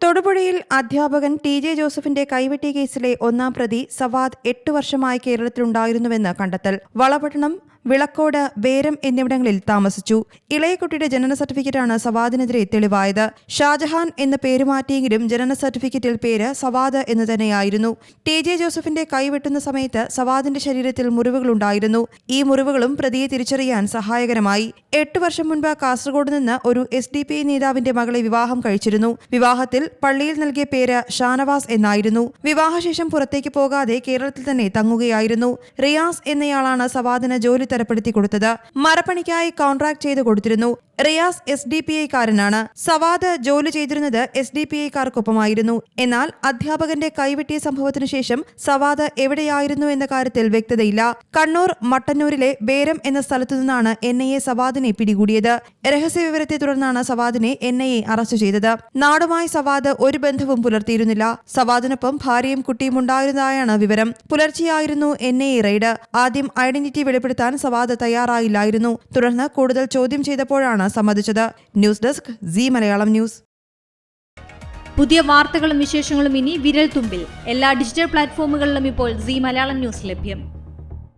തൊടുപുഴയിൽ അധ്യാപകൻ T J ജോസഫിന്റെ കൈവെട്ടി കേസിലെ ഒന്നാം പ്രതി സവാദ് എട്ട് വർഷമായി കേരളത്തിലുണ്ടായിരുന്നുവെന്ന് കണ്ടെത്തൽ. വളപട്ടണം വിളക്കോട് വേരം എന്നിവിടങ്ങളിൽ താമസിച്ചു. ഇളയക്കുട്ടിയുടെ ജനന സർട്ടിഫിക്കറ്റാണ് സവാദിനെതിരെ തെളിവായത്. ഷാജഹാൻ എന്ന പേര് മാറ്റിയെങ്കിലും ജനന സർട്ടിഫിക്കറ്റിൽ പേര് സവാദ് എന്ന് തന്നെയായിരുന്നു. ടി ജെ ജോസഫിന്റെ കൈവെട്ടുന്ന സമയത്ത് സവാദിന്റെ ശരീരത്തിൽ മുറിവുകളുണ്ടായിരുന്നു ഈ മുറിവുകളും പ്രതിയെ തിരിച്ചറിയാൻ സഹായകരമായി. എട്ട് വർഷം മുൻപ് കാസർഗോഡ് നിന്ന് ഒരു എസ് ഡി പി നേതാവിന്റെ മകളെ വിവാഹം കഴിച്ചിരുന്നു. വിവാഹത്തിൽ പള്ളിയിൽ നൽകിയ പേര് ഷാനവാസ് എന്നായിരുന്നു. വിവാഹശേഷം പുറത്തേക്ക് പോകാതെ കേരളത്തിൽ തന്നെ തങ്ങുകയായിരുന്നു. റിയാസ് എന്നയാളാണ് സവാദിന് ജോലി തരപ്പെടുത്തി കൊടുത്തത്. മരപ്പണിക്കായി കോൺട്രാക്ട് ചെയ്തു കൊടുത്തിരുന്നു. റിയാസ് എസ് ഡി പി ഐക്കാരനാണ്. സവാദ് ജോലി ചെയ്തിരുന്നത് എസ് ഡി പി ഐക്കാർക്കൊപ്പമായിരുന്നു. എന്നാൽ അധ്യാപകന്റെ കൈവെട്ടിയ സംഭവത്തിനു ശേഷം സവാദ് എവിടെയായിരുന്നു എന്ന കാര്യത്തിൽ വ്യക്തതയില്ല. കണ്ണൂർ മട്ടന്നൂരിലെ ബേരം എന്ന സ്ഥലത്തു നിന്നാണ് എൻ ഐ എ സവാദിനെ പിടികൂടിയത്. രഹസ്യവിവരത്തെ തുടർന്നാണ് സവാദിനെ എൻ ഐ എ അറസ്റ്റ് ചെയ്തത്. നാടുമായി സവാദ് ഒരു ബന്ധവും പുലർത്തിയിരുന്നില്ല. സവാദിനൊപ്പം ഭാര്യയും കുട്ടിയും ഉണ്ടായിരുന്നതായാണ് വിവരം. പുലർച്ചെയായിരുന്നു എൻ ഐ എ റെയ്ഡ്. ആദ്യം ഐഡന്റിറ്റി വെളിപ്പെടുത്താൻ സവാദ് തയ്യാറായില്ലായിരുന്നു. തുടർന്ന് കൂടുതൽ ചോദ്യം ചെയ്തപ്പോഴാണ് സമ്മതിച്ചത്. News desk Zee Malayalam news. പുതിയ വാർത്തകളും വിശേഷങ്ങളും ഇനി വിരൽ തുമ്പിൽ എല്ലാ ഡിജിറ്റൽ പ്ലാറ്റ്ഫോമുകളിലും ഇപ്പോൾ സി മലയാളം ന്യൂസ് ലഭ്യം.